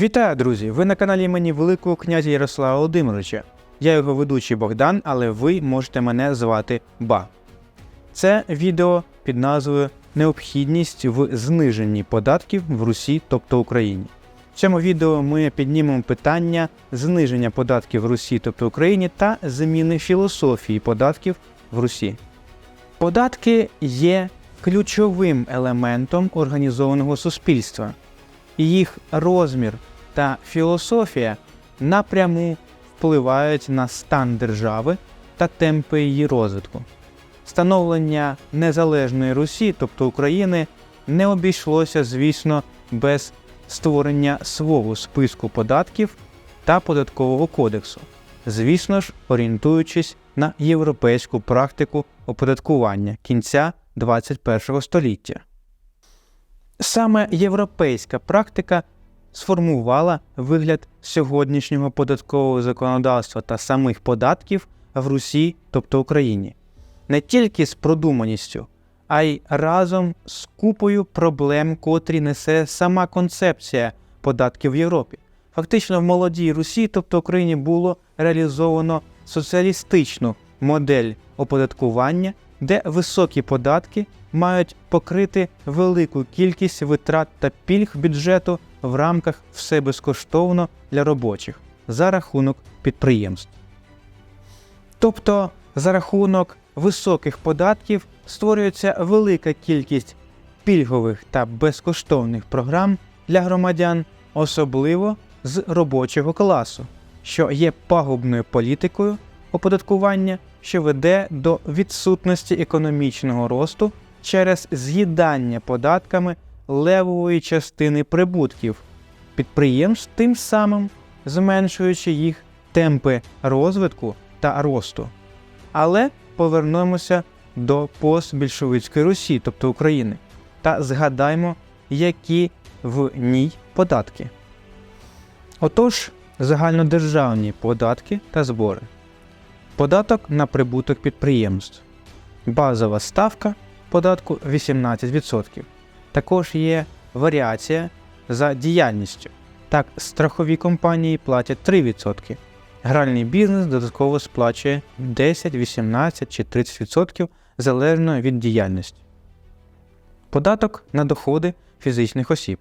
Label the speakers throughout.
Speaker 1: Вітаю, друзі! Ви на каналі імені Великого князя Ярослава Володимировича. Я його ведучий Богдан, але ви можете мене звати Ба. Це відео під назвою Необхідність в зниженні податків в Русі, тобто Україні. В цьому відео ми піднімемо питання зниження податків в Русі, тобто Україні, та зміни філософії податків в Русі. Податки є ключовим елементом організованого суспільства їх розмір та філософія напряму впливають на стан держави та темпи її розвитку. Становлення незалежної Русі, тобто України, не обійшлося, звісно, без створення свого списку податків та податкового кодексу, звісно ж, орієнтуючись на європейську практику оподаткування кінця 21 століття. Саме європейська практика сформувала вигляд сьогоднішнього податкового законодавства та самих податків в Русі, тобто Україні, не тільки з продуманістю, а й разом з купою проблем, котрі несе сама концепція податків в Європі. Фактично, в молодій Русі, тобто Україні, було реалізовано соціалістичну модель оподаткування, де високі податки мають покрити велику кількість витрат та пільг бюджету в рамках все безкоштовно для робочих за рахунок підприємств. Тобто за рахунок високих податків створюється велика кількість пільгових та безкоштовних програм для громадян, особливо з робочого класу, що є пагубною політикою оподаткування, що веде до відсутності економічного росту через з'їдання податками левової частини прибутків підприємств, тим самим зменшуючи їх темпи розвитку та росту. Але повернемося до постбільшовицької Русі, тобто України, та згадаймо, які в ній податки. Отож, загальнодержавні податки та збори. Податок на прибуток підприємств. Базова ставка податку 18%. Також є варіація за діяльністю. Так, страхові компанії платять 3%. Гральний бізнес додатково сплачує 10, 18 чи 30% залежно від діяльності. Податок на доходи фізичних осіб.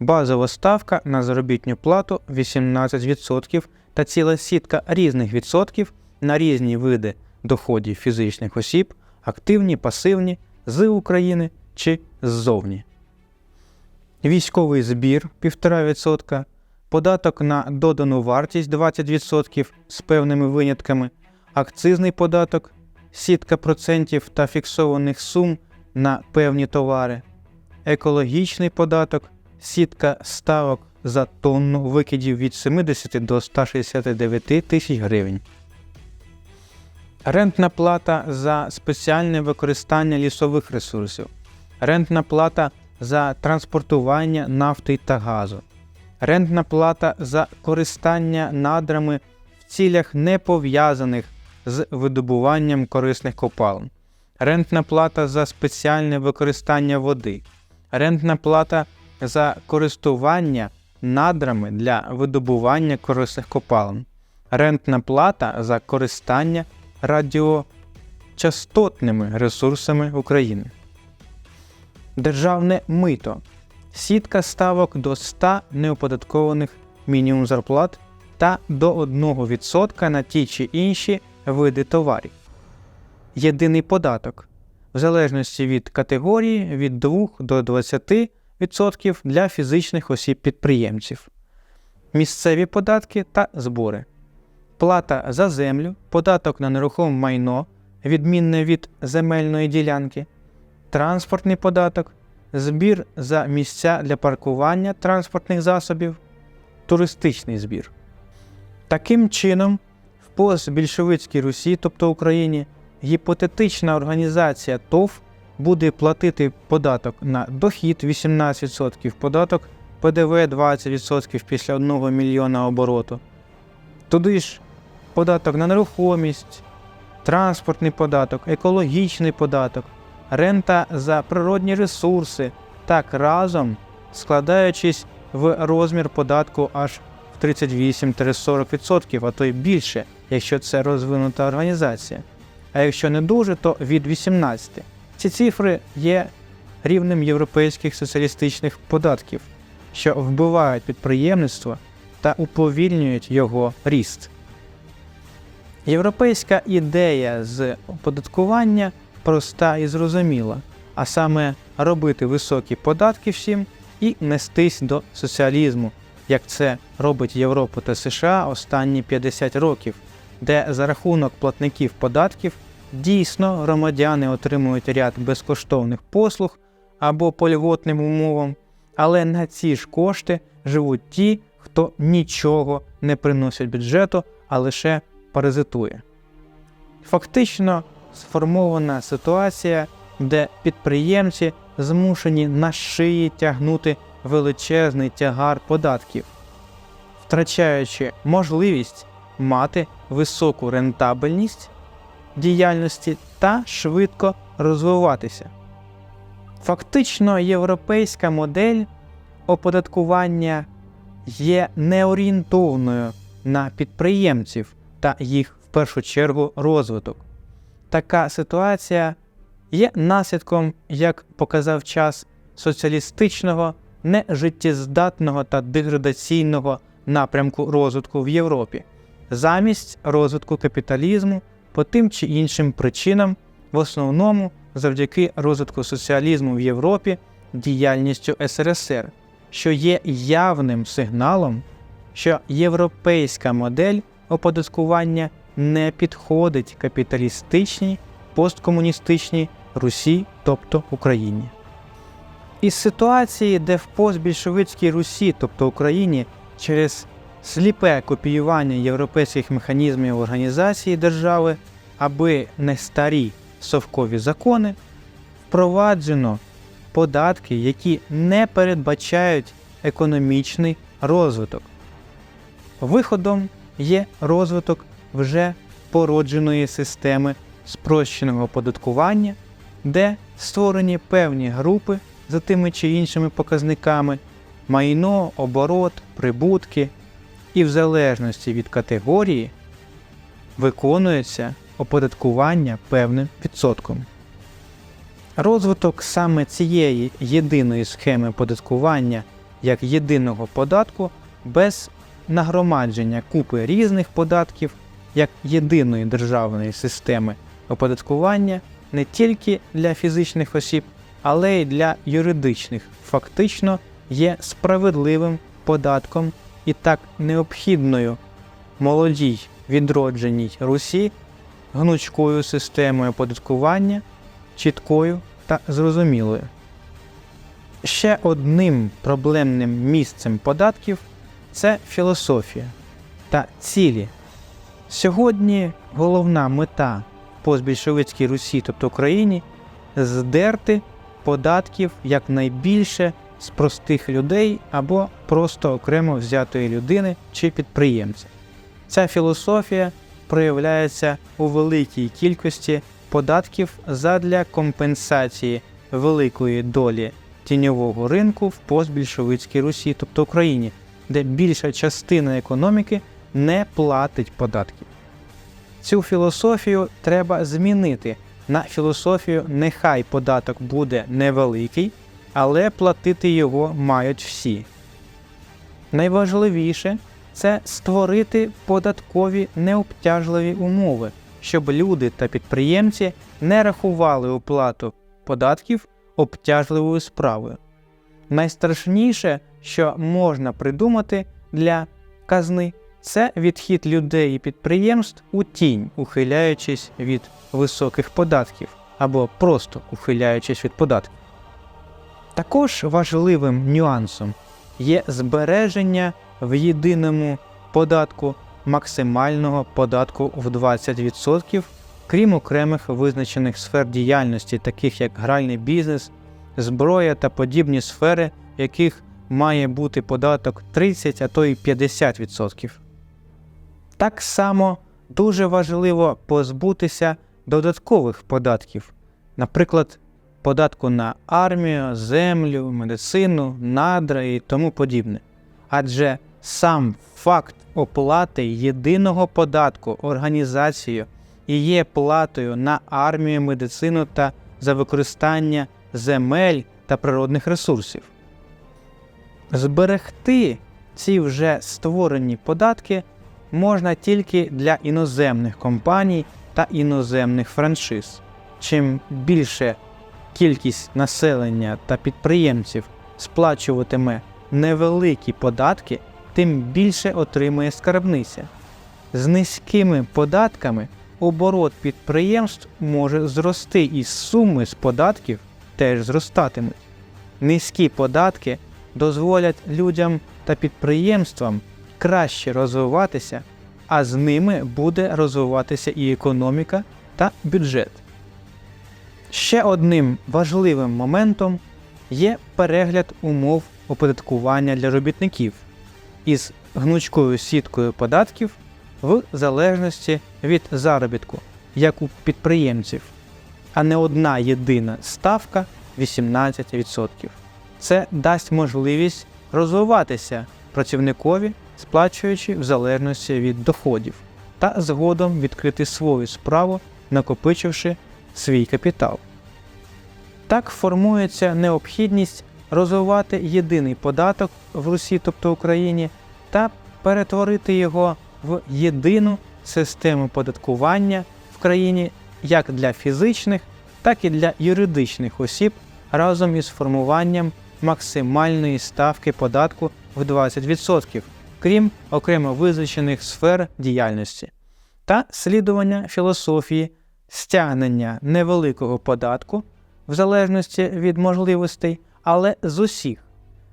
Speaker 1: Базова ставка на заробітну плату 18% та ціла сітка різних відсотків на різні види доходів фізичних осіб, активні, пасивні, з України чи ззовні. Військовий збір 1,5%, податок на додану вартість 20% з певними винятками, акцизний податок, сітка процентів та фіксованих сум на певні товари, екологічний податок, сітка ставок за тонну викидів від 70 до 169 тисяч гривень. Рентна плата за спеціальне використання лісових ресурсів, рентна плата за транспортування нафти та газу, рентна плата за користання надрами в цілях не пов'язаних з видобуванням корисних копалин, рентна плата за спеціальне використання води, рентна плата за користування надрами для видобування корисних копалин, рентна плата за користання радіочастотними ресурсами України. Державне мито. Сітка ставок до 100 неоподаткованих мінімум зарплат та до 1% на ті чи інші види товарів. Єдиний податок в залежності від категорії від 2 до 20% для фізичних осіб-підприємців. Місцеві податки та збори плата за землю, податок на нерухоме майно, відмінне від земельної ділянки, транспортний податок, збір за місця для паркування транспортних засобів, туристичний збір. Таким чином, в постбільшовицькій Русі, тобто Україні, гіпотетична організація ТОВ буде платити податок на дохід 18%, податок ПДВ 20% після 1 мільйона обороту. Туди ж податок на нерухомість, транспортний податок, екологічний податок, рента за природні ресурси, так разом складаючись в розмір податку аж в 38-40%, а то й більше, якщо це розвинута організація. А якщо не дуже, то від 18%. Ці цифри є рівнем європейських соціалістичних податків, що вбивають підприємництво та уповільнюють його ріст. Європейська ідея з оподаткування проста і зрозуміла, а саме робити високі податки всім і нестись до соціалізму, як це робить Європа та США останні 50 років, де за рахунок платників податків дійсно громадяни отримують ряд безкоштовних послуг або по льготним умовам, але на ці ж кошти живуть ті, хто нічого не приносить бюджету, а лише паразитує. Фактично сформована ситуація, де підприємці змушені на шиї тягнути величезний тягар податків, втрачаючи можливість мати високу рентабельність діяльності та швидко розвиватися. Фактично, європейська модель оподаткування є неорієнтовною на підприємців та їх в першу чергу розвиток. Така ситуація є наслідком, як показав час, соціалістичного, нежиттєздатного та деградаційного напрямку розвитку в Європі, замість розвитку капіталізму по тим чи іншим причинам, в основному завдяки розвитку соціалізму в Європі діяльністю СРСР, що є явним сигналом, що європейська модель оподаткування не підходить капіталістичній посткомуністичній Русі, тобто Україні. Із ситуації, де в постбільшовицькій Русі, тобто Україні, через сліпе копіювання європейських механізмів організації держави, аби не старі совкові закони, впроваджено податки, які не передбачають економічний розвиток. Виходом є розвиток вже породженої системи спрощеного оподаткування, де створені певні групи за тими чи іншими показниками, майно, оборот, прибутки, і в залежності від категорії виконується оподаткування певним відсотком. Розвиток саме цієї єдиної схеми оподаткування як єдиного податку без нагромадження купи різних податків як єдиної державної системи оподаткування не тільки для фізичних осіб, але й для юридичних, фактично є справедливим податком і так необхідною молодій відродженій Русі гнучкою системою оподаткування, чіткою та зрозумілою. Ще одним проблемним місцем податків це філософія та цілі. Сьогодні головна мета постбільшовицькій Русі, тобто Україні, здерти податків якнайбільше з простих людей або просто окремо взятої людини чи підприємця. Ця філософія проявляється у великій кількості податків задля компенсації великої долі тіньового ринку в постбільшовицькій Русі, тобто Україні, де більша частина економіки не платить податків. Цю філософію треба змінити на філософію нехай податок буде невеликий, але платити його мають всі. Найважливіше це створити податкові необтяжливі умови, щоб люди та підприємці не рахували оплату податків обтяжливою справою. Найстрашніше, що можна придумати для казни, це відхід людей і підприємств у тінь, ухиляючись від високих податків або просто ухиляючись від податків. Також важливим нюансом є збереження в єдиному податку максимального податку в 20%, крім окремих визначених сфер діяльності, таких як гральний бізнес, зброя та подібні сфери, в яких має бути податок 30, а то й 50%. Так само дуже важливо позбутися додаткових податків, наприклад, податку на армію, землю, медицину, надра і тому подібне. Адже сам факт оплати єдиного податку організацією і є платою на армію, медицину та за використання земель та природних ресурсів. Зберегти ці вже створені податки можна тільки для іноземних компаній та іноземних франшиз. Чим більше кількість населення та підприємців сплачуватиме невеликі податки, тим більше отримує скарбниця. З низькими податками оборот підприємств може зрости і суми з податків теж зростатимуть. Низькі податки дозволять людям та підприємствам краще розвиватися, а з ними буде розвиватися і економіка та бюджет. Ще одним важливим моментом є перегляд умов оподаткування для робітників із гнучкою сіткою податків в залежності від заробітку, як у підприємців, а не одна єдина ставка 18%. Це дасть можливість розвиватися працівникові, сплачуючи в залежності від доходів, та згодом відкрити свою справу, накопичивши свій капітал. Так формується необхідність розвивати єдиний податок в Русі, тобто Україні, та перетворити його в єдину систему податкування в країні як для фізичних, так і для юридичних осіб разом із формуванням максимальної ставки податку в 20%, крім окремо визначених сфер діяльності, та слідування філософії стягнення невеликого податку в залежності від можливостей, але з усіх,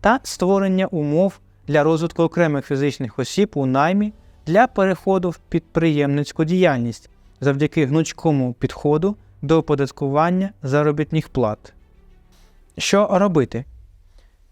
Speaker 1: та створення умов для розвитку окремих фізичних осіб у наймі для переходу в підприємницьку діяльність завдяки гнучкому підходу до оподаткування заробітних плат. Що робити?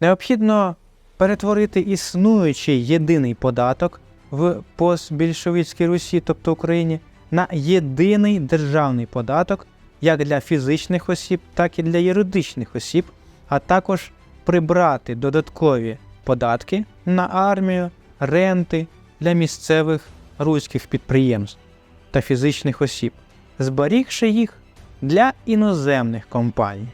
Speaker 1: Необхідно перетворити існуючий єдиний податок в постбільшовицькій Русі, тобто Україні, на єдиний державний податок як для фізичних осіб, так і для юридичних осіб, а також прибрати додаткові податки на армію, ренти для місцевих руських підприємств та фізичних осіб, зберігши їх для іноземних компаній.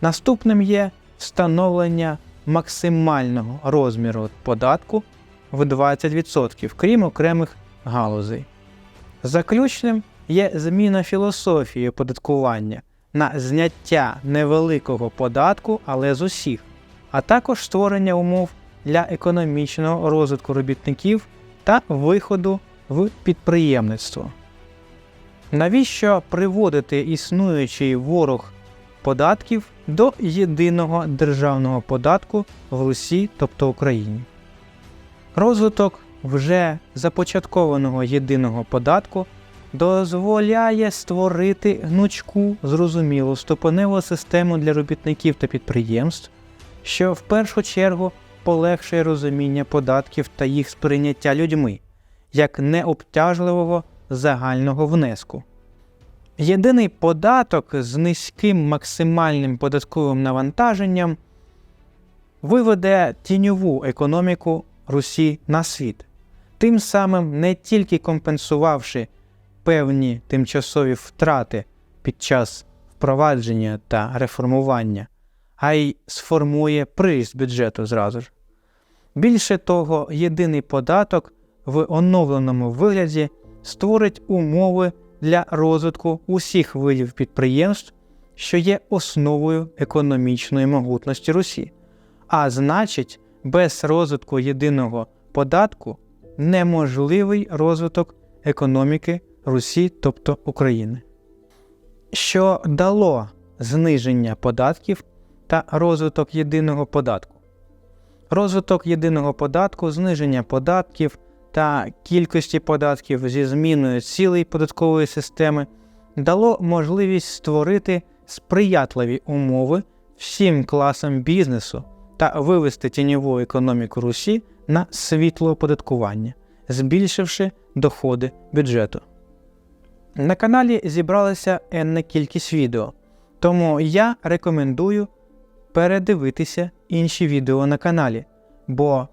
Speaker 1: Наступним є встановлення максимального розміру податку в 20%, крім окремих галузей. Заключним є зміна філософії оподаткування на зняття невеликого податку, але з усіх, а також створення умов для економічного розвитку робітників та виходу в підприємництво. Навіщо приводити існуючий ворог податків до єдиного державного податку в Русі, тобто Україні? Розвиток вже започаткованого єдиного податку дозволяє створити гнучку, зрозумілу ступеневу систему для робітників та підприємств, що в першу чергу полегшує розуміння податків та їх сприйняття людьми як необтяжливого загального внеску. Єдиний податок з низьким максимальним податковим навантаженням виведе тіньову економіку Русі на світ, тим самим не тільки компенсувавши певні тимчасові втрати під час впровадження та реформування, а й сформує приріст бюджету зразу ж. Більше того, єдиний податок в оновленому вигляді створить умови для розвитку усіх видів підприємств, що є основою економічної могутності Русі, а значить, без розвитку єдиного податку неможливий розвиток економіки Русі, тобто України, що дало зниження податків та розвиток єдиного податку. Розвиток єдиного податку, зниження податків та кількості податків зі зміною цілої податкової системи дало можливість створити сприятливі умови всім класам бізнесу та вивести тіньову економіку Русі на світло оподаткування, збільшивши доходи бюджету. На каналі зібралася енна кількість відео, Тому я рекомендую передивитися інші відео на каналі, бо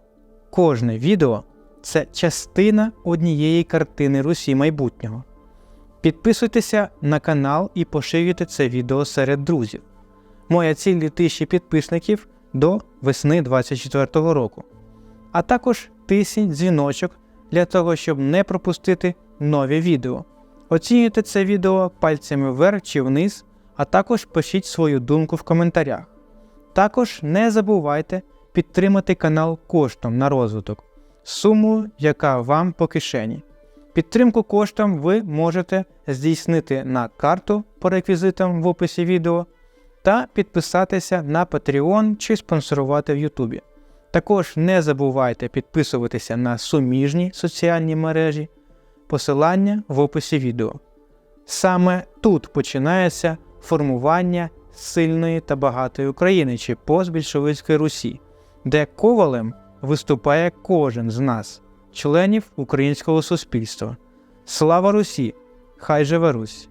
Speaker 1: кожне відео це частина однієї картини Русі майбутнього. Підписуйтеся на канал і поширюйте це відео серед друзів. Моя ціль тисячі підписників до весни 2024 року. А також тисніть дзвіночок для того, щоб не пропустити нові відео. Оцінюйте це відео пальцями вверх чи вниз, а також пишіть свою думку в коментарях. Також не забувайте підтримати канал коштом на розвиток, сумою, яка вам по кишені. Підтримку коштом ви можете здійснити на карту по реквізитам в описі відео та підписатися на Patreon чи спонсорувати в YouTube. Також не забувайте підписуватися на суміжні соціальні мережі, посилання в описі відео. Саме тут починається формування сильної та багатої України чи постбільшовицької Русі, де ковалем виступає кожен з нас, членів українського суспільства. Слава Русі! Хай живе Русь!